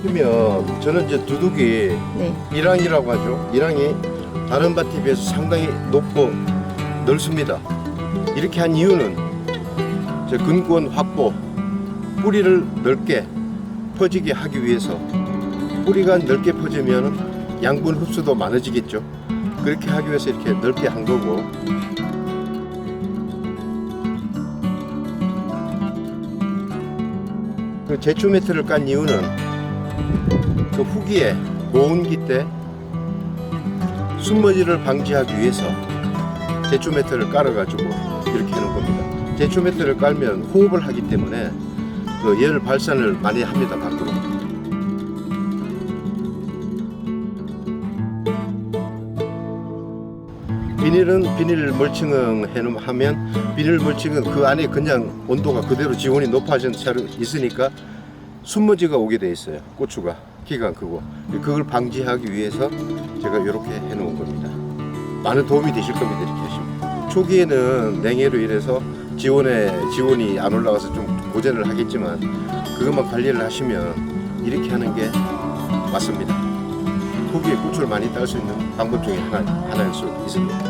보시면 저는 이제 두둑이 네. 일항이라고 하죠. 일항이 다른 밭에 비해서 상당히 높고 넓습니다. 이렇게 한 이유는 저 근권 확보, 뿌리를 넓게 퍼지게 하기 위해서 뿌리가 넓게 퍼지면 양분 흡수도 많아지겠죠. 그렇게 하기 위해서 이렇게 넓게 한 거고 그 제초 매트를 깐 이유는 그 후기에 고온기 때 숨머지를 방지하기 위해서 제초 매트를 깔아가지고 이렇게 해놓은 겁니다. 제초 매트를 깔면 호흡을 하기 때문에 그 열 발산을 많이 합니다 밖으로. 비닐은 비닐 멀칭을 해놓으면 비닐 멀칭은 그 안에 그냥 온도가 그대로 지온이 높아진 채로 있으니까 순머지가 오게 돼 있어요. 고추가 키가 크고 그걸 방지하기 위해서 제가 이렇게 해놓은 겁니다. 많은 도움이 되실 겁니다. 이렇게 하시면 초기에는 냉해로 인해서 지온에 지온이 안 올라가서 좀 고전을 하겠지만 그것만 관리를 하시면 이렇게 하는 게 맞습니다. 후기에 고추를 많이 딸 수 있는 방법 중에 하나 하나일 수 있습니다.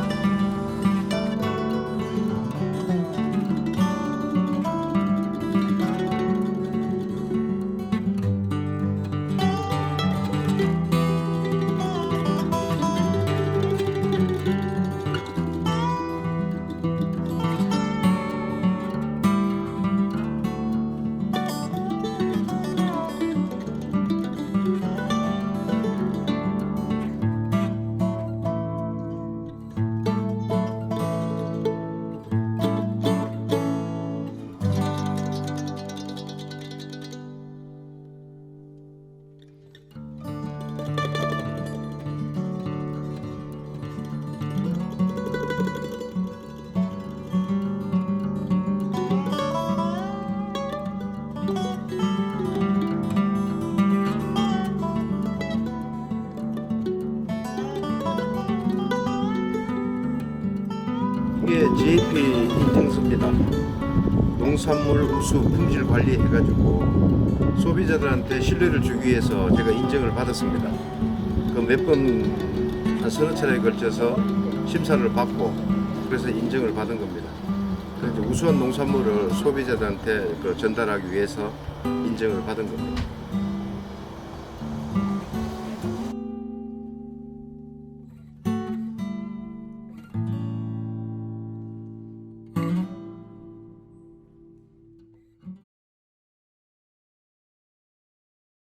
이게 GAP 인증서입니다. 농산물 우수 품질 관리 해가지고 소비자들한테 신뢰를 주기 위해서 제가 인증을 받았습니다. 그 몇 번 한 서너 차례에 걸쳐서 심사를 받고 그래서 인증을 받은 겁니다. 그래서 우수한 농산물을 소비자들한테 그 전달하기 위해서 인증을 받은 겁니다.